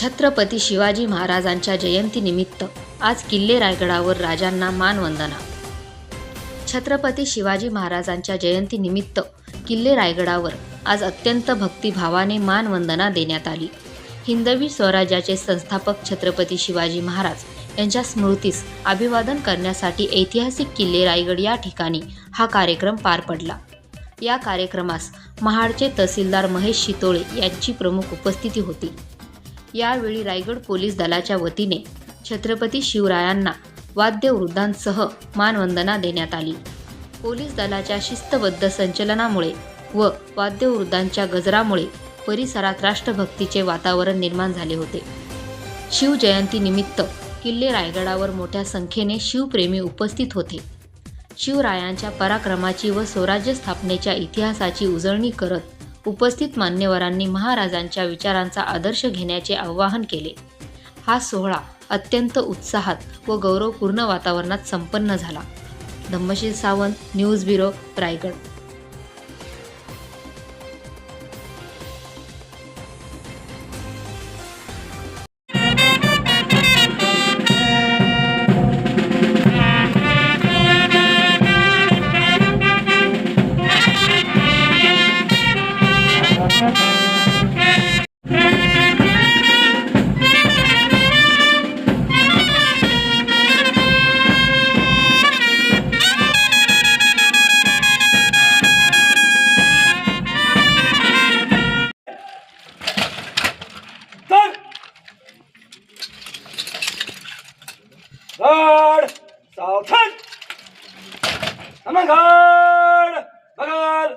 छत्रपती शिवाजी महाराजांच्या जयंतीनिमित्त आज किल्ले रायगडावर राजांना मानवंदना छत्रपती शिवाजी महाराजांच्या जयंतीनिमित्त किल्ले रायगडावर आज अत्यंत भक्तिभावाने मानवंदना देण्यात आली. हिंदवी स्वराज्याचे संस्थापक छत्रपती शिवाजी महाराज यांच्या स्मृतीस अभिवादन करण्यासाठी ऐतिहासिक किल्ले रायगड या ठिकाणी हा कार्यक्रम पार पडला. या कार्यक्रमास महाडचे तहसीलदार महेश शितोळे यांची प्रमुख उपस्थिती होती. यावेळी रायगड पोलीस दलाच्या वतीने छत्रपती शिवरायांना वाद्यवृद्धांसह मानवंदना देण्यात आली. पोलीस दलाच्या शिस्तबद्ध संचलनामुळे व वाद्यवृद्धांच्या गजरामुळे परिसरात राष्ट्रभक्तीचे वातावरण निर्माण झाले होते. शिवजयंतीनिमित्त किल्ले रायगडावर मोठ्या संख्येने शिवप्रेमी उपस्थित होते. शिवरायांच्या पराक्रमाची व स्वराज्य स्थापनेच्या इतिहासाची उजळणी करत उपस्थित मान्यवरांनी महाराजांच्या विचारांचा आदर्श घेण्याचे आवाहन केले. हा सोहळा अत्यंत उत्साहात व गौरवपूर्ण वातावरणात संपन्न झाला. Dhammasheel Sawant news bureau Raigad. ગઢ સાવથાન. અમગઢ બગલ